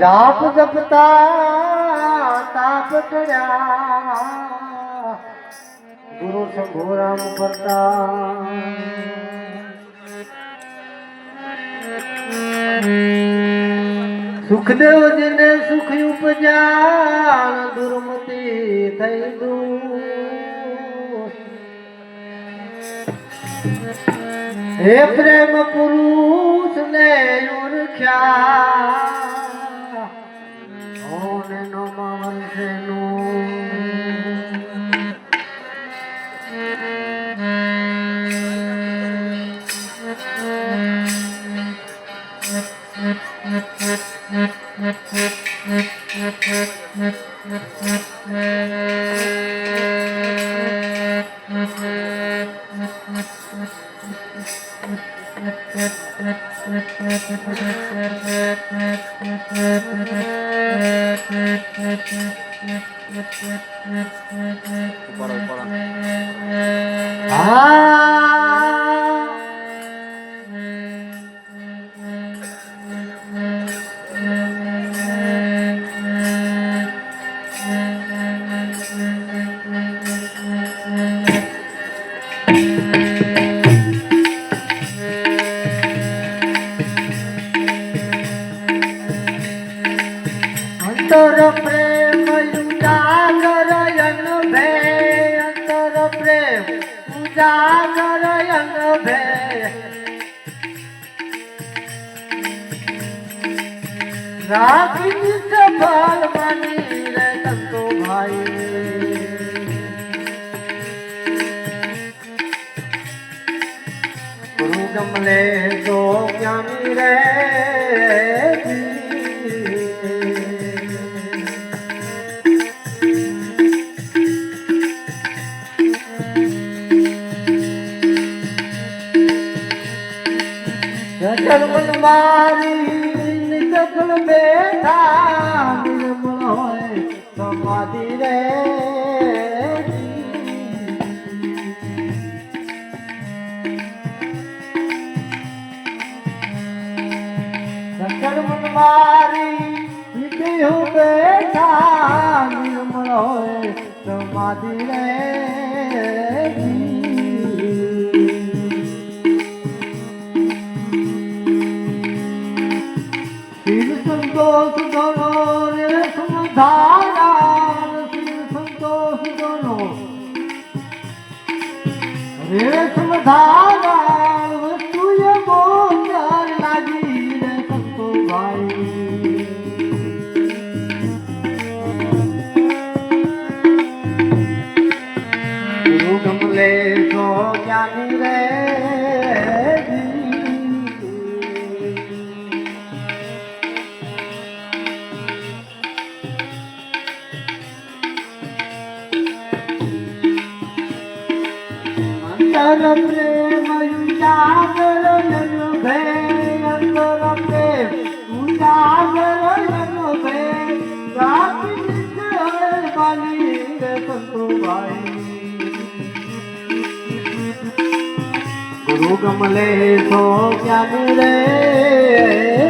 જાપ જપતા તાપ ટળ્યા ગુરુ શંભુરામ ફરતા સુખદેવજીને સુખ ઉપજાણ દુર્મતી થઈ દૂર હે પ્રેમ પુરુષ ને ઓળખ્યા અંતર પ્રેમ ઉજાગર યન ભે રાખી સફળ માની રે સંતો ભાઈ ગુરુ ગમલે તો જ્ઞાની રે જન્મ મારી નિકલ બેઠા, નિર્મળ હોય, સમાધિ રે જન્મ મારી વિધિ બેઠા નિર્મળ હોય રે. સમધારા અંતર પ્રેમ ઉજાગર યન ભે અંતર પ્રેમ ઉજાગર યન ભે રાત નિશ્ચય બાલી રે સંતો ભાઈ ગુરુ ગમલે તો ક્યાં રે.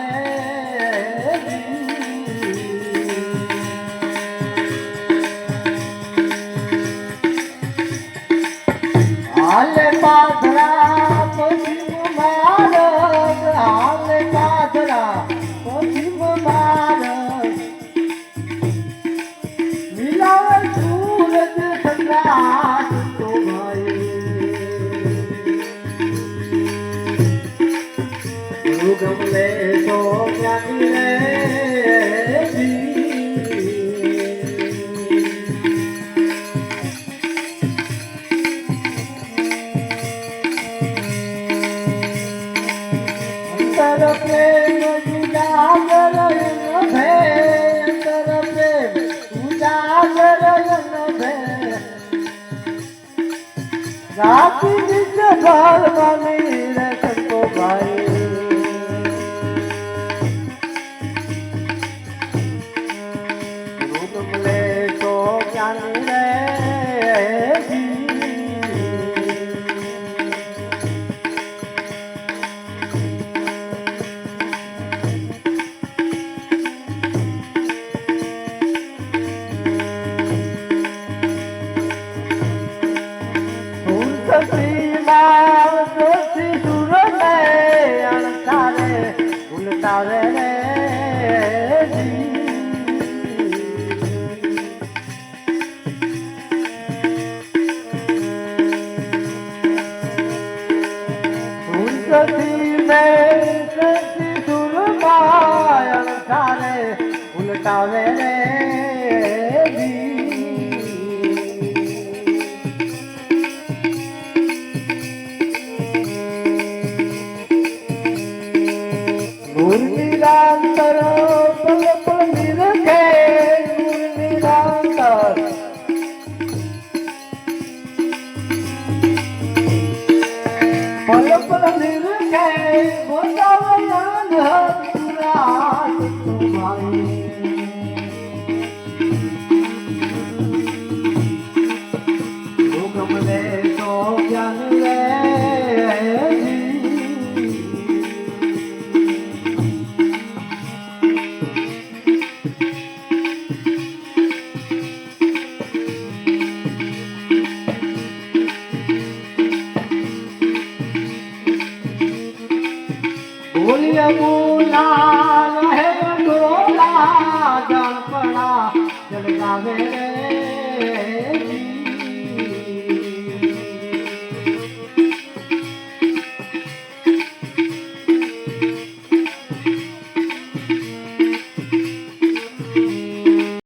ગમલે તો જ્ઞાની રે. અંતર પ્રેમ ઉજાગર ભે અંતર પ્રેમ ઉજાગર ભે રાતી ભરવાની રે સંતો ભાઈ ઉલટતી મેં દોષી સુરમાં અણસારે ઉલટાવે રે બોલિયા બોલા